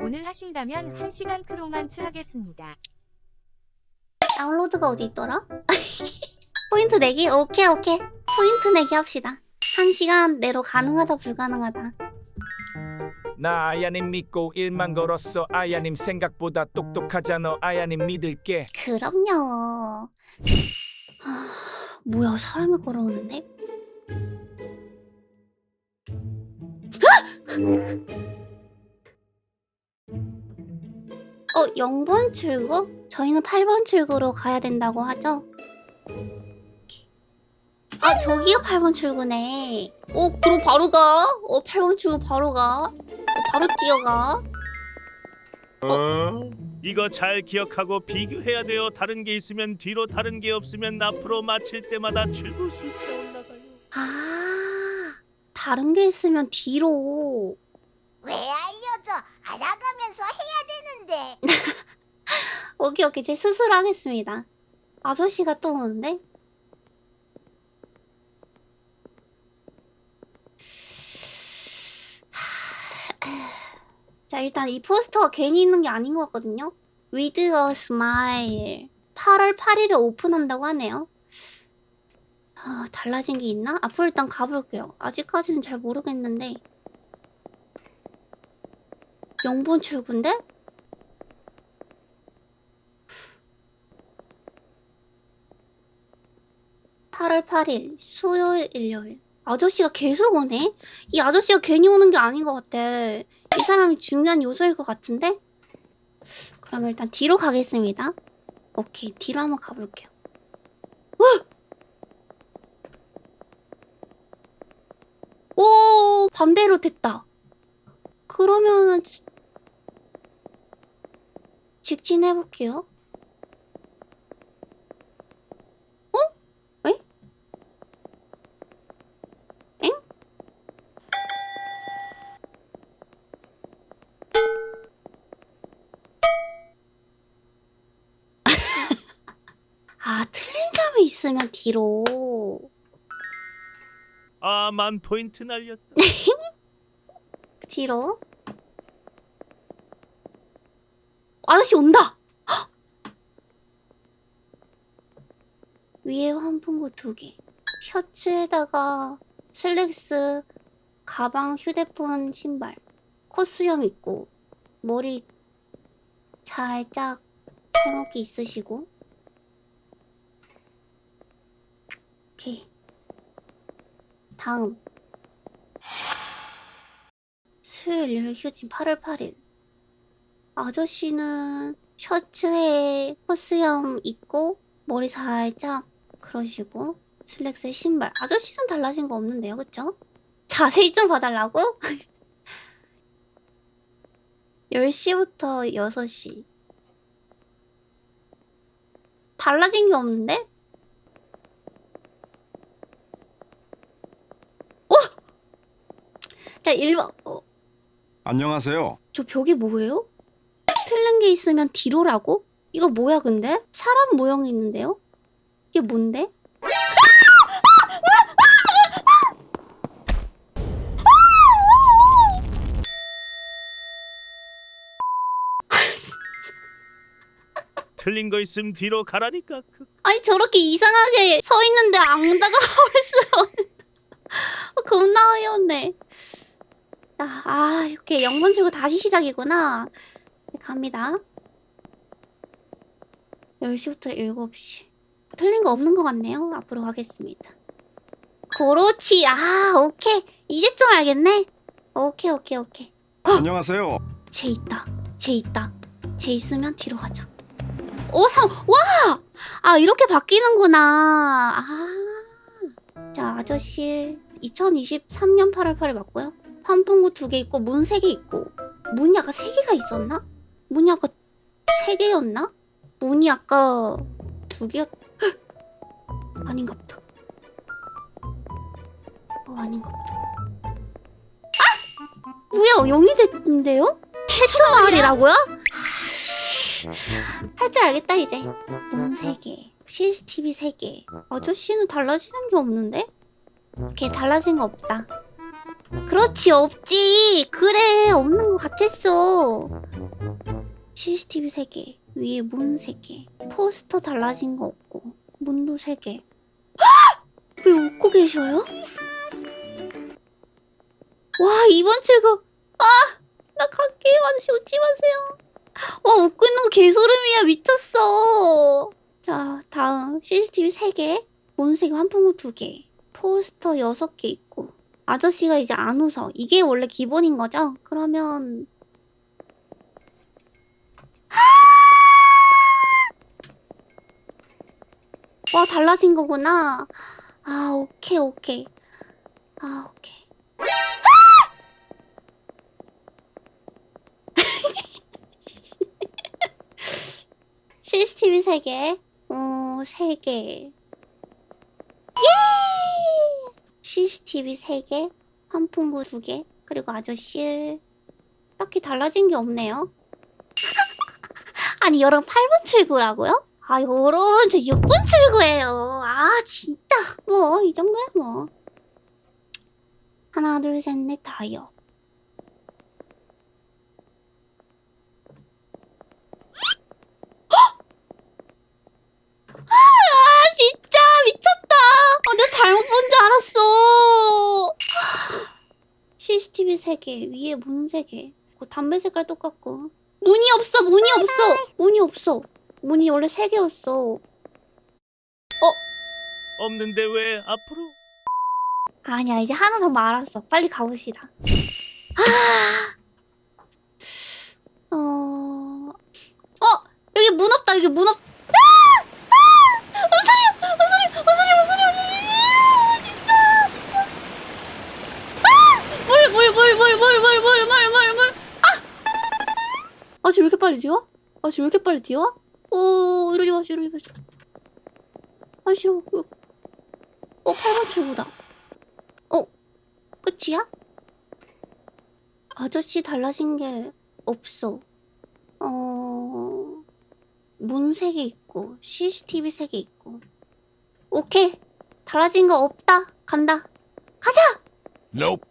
오늘 하신다면 1시간 크로만츠 하겠습니다. 다운로드가 어디 있더라? 포인트 내기? 오케이 오케이. 포인트 내기 합시다. 한 시간 내로 가능하다 불가능하다? 나 아야님 믿고 일만 걸었어. 아야님 생각보다 똑똑하잖아. 아야님 믿을게. 그럼요. 아, 뭐야 사람이 걸어오는데? 어 0번 출구? 저희는 8번 출구로 가야 된다고 하죠? 아 저기가 8번 출구네 어 그럼 바로 가? 어 8번 출구 바로 가? 어, 바로 뛰어가? 이거 잘 기억하고 비교해야 돼요. 다른 게 있으면 뒤로, 다른 게 없으면 앞으로 마칠 때마다 출구 수가 올라가요. 아 다른 게 있으면 뒤로 왜 알려줘? 알아가면서 해야 되는데. 오케이 오케이. 제 스스로 하겠습니다. 아저씨가 또 오는데? 자 일단 이 포스터가 괜히 있는 게 아닌 것 같거든요. With a smile. 8월 8일에 오픈한다고 하네요. 아, 달라진 게 있나? 앞으로 일단 가볼게요. 아직까지는 잘 모르겠는데 0번 출구인데? 팔월 8일 수요일 일요일 아저씨가 계속 오네? 이 아저씨가 괜히 오는 게 아닌 것 같아 이 사람이 중요한 요소일 것 같은데? 그럼 일단 뒤로 가겠습니다 오케이 뒤로 한번 가볼게요 어! 오 반대로 됐다 그러면은 지- 직진해볼게요 어? 에? 엥? 아 틀린 점이 있으면 뒤로 아, 만 포인트 날렸다. 뒤로 아저씨 온다. 헉! 위에 환풍구 두 개. 셔츠에다가 슬랙스 가방 휴대폰 신발. 콧수염 있고 머리 살짝 세먹기 있으시고. 오케이. 다음. 수요일 휴진 8월 8일 아저씨는 셔츠에 코스염 입고 머리 살짝 그러시고 슬랙스에 신발 아저씨는 달라진 거 없는데요 그쵸? 자세히 좀 봐달라고? 10시부터 6시 달라진 게 없는데? 어? 자 1번 어, 안녕하세요. 저 벽이 뭐예요? 틀린 게 있으면 뒤로라고? 이거 뭐야 근데? 사람 모형이 있는데요? 이게 뭔데? 틀린 거 있으면 뒤로 가라니까. 그- 아니 저렇게 이상하게 서 있는데 안 다가올 수 없는 겁나 어이없네 아, 아 이렇게 영번 주고 다시 시작이구나 네, 갑니다 10시부터 7시 틀린 거 없는 것 같네요 앞으로 가겠습니다 그렇지 아 오케이 이제 좀 알겠네 오케이 오케이 오케이 안녕하세요. 쟤 있다. 쟤 있다. 쟤 있으면 뒤로 가자. 오, 상, 와! 아, 이렇게 바뀌는구나. 아. 자, 아저씨. 2023년 8월 8일 맞고요. 환풍구 두 개 있고, 문 세 개 있고. 문이 아까 세 개가 있었나? 문이 아까 세 개였나? 문이 아까 두 개였, 헉! 아닌가 보다. 어, 아닌가 보다. 뭐야, 영이 됐는데요? 태초마을이라고요? 할 줄 알겠다 이제 문 3개 CCTV 3개 아저씨는 달라지는 게 없는데? 오케이 달라진 거 없다 그렇지 없지 그래 없는 것 같았어 CCTV 3개 위에 문 3개 포스터 달라진 거 없고 문도 3개. 왜 웃고 계셔요? 와 이번 출구. 아 나 갈게요 아저씨. 웃지 마세요. 와 웃고 있는 거 개소름이야. 미쳤어. 자 다음. CCTV 3개 문 3개 환풍구 2개 포스터 6개 있고 아저씨가 이제 안 웃어. 이게 원래 기본인 거죠? 그러면 와 달라진 거구나. 아 오케이 오케이. 아 오케이. CCTV 3개. 어 3개. 예! CCTV 3개 환풍구 2개 그리고 아저씨. 딱히 달라진 게 없네요. 아니 여러분 8번 출구라고요? 아 여러분 저 6번 출 구예요. 아 진짜. 뭐 이 정도야 뭐. 하나 둘 셋 넷 다요. 아 진짜! 미쳤다! 아 내가 잘못 본 줄 알았어. CCTV 3개 위에 문 3개 담배 색깔 똑같고. 문이 없어 문이 없어! 문이 없어. 문이 원래 3개였어 없는데 왜 앞으로? 아니야 이제 하나만 말았어 빨리 가봅시다 아... 어... 어! 여기 문 없다 여기 문 없... 아! 아! 뭔 소리야 뭔 소리야 뭔 소리야 뭔 소리야 뭔 소리야 진짜 아! 물 물 물 물 물 물 물 물 물 물 아! 아쟤 왜 이렇게 빨리 뛰어? 아쟤 왜 이렇게 빨리 뛰어? 오 이러지 마시 이러지 마시 아 싫어 어 8번 출구다. 어 끝이야? 아저씨 달라진 게 없어. 어... 문 3개 있고 CCTV 3개 있고. 오케이. 달라진 거 없다. 간다. 가자! Nope.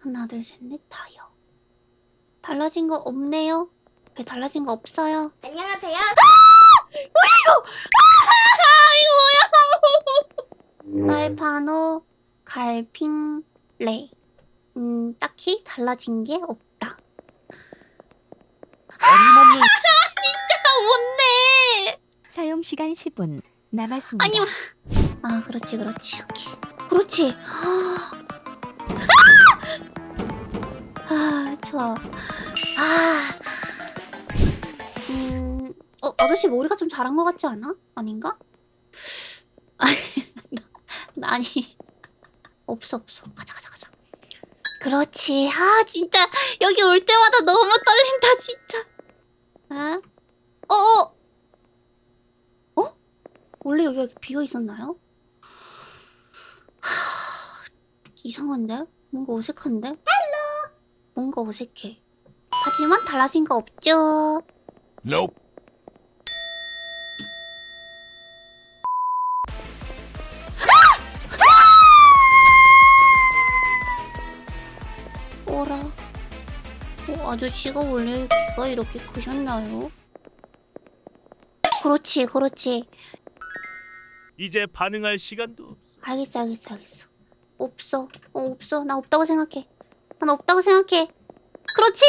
하나 둘 셋 넷 다요 달라진 거 없네요 오케이 달라진 거 없어요. 안녕하세요. 빨파노 갈핑 레. 음, 딱히 달라진 게 없다. 어림없는 아 뭔데 사용 시간 10분 남았습니다. 아니 아 그렇지 그렇지. 오케이. 그렇지. 아, 아 좋아. 아 음, 어 아저씨 머리가 좀 자란 것 같지 않아? 아닌가? 아니 나- 아니 없어 없어 가자 가자 가자 그렇지 아 진짜 여기 올 때마다 너무 떨린다 진짜 아? 어 어 어? 원래 여기가 비어 있었나요? 하... 이상한데? 뭔가 어색한데? 헬로! 뭔가 어색해. 하지만 달라진 거 없죠. Nope. 아저씨가 원래 귀가 이렇게 크셨나요? 그렇지, 그렇지. 이제 반응할 시간도 없어. 알겠어, 알겠어, 알겠어. 없어. 어, 없어. 나 없다고 생각해. 난 없다고 생각해. 그렇지!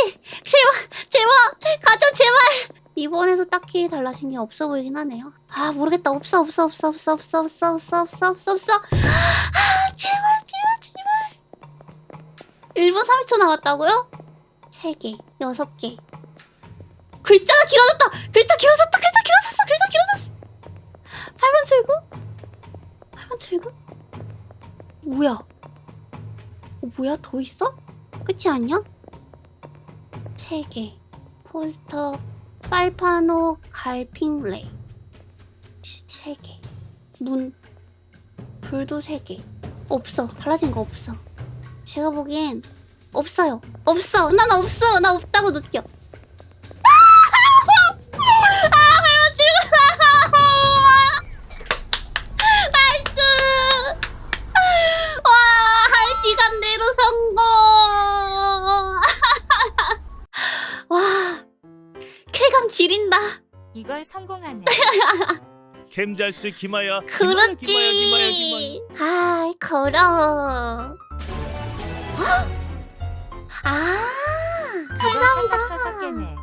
제발, 제발! 가자, 제발! 이번에도 딱히 달라진 게 없어 보이긴 하네요. 아, 모르겠다. 없어, 없어, 없어, 없어, 없어, 없어, 없어, 없어, 없어, 없어. 아, 제발, 제발, 제발. 1분 30초 남았다고요? 3개, 6개. 글자가 길어졌다! 글자 길어졌다! 글자 길어졌어! 글자 길어졌어! 8번 출구? 8번 출구? 뭐야? 어, 뭐야? 더 있어? 끝이 아니야? 세 개. 포스터, 빨파노, 갈핑레. 세 개. 문. 불도 세 개. 없어. 달라진 거 없어. 제가 보기엔 없어요. 없어. 난 없어. 나 없다고 느껴. 아, 매우 즐거워. 나이스. 와, 한 시간 내로 성공. 와, 쾌감 지린다. 이걸 성공하네. 캠잘스 김아야. 김아야, 김아야, 김아야, 김아야. 아, 걸어. 아 감사합니다. 찾아 깨네.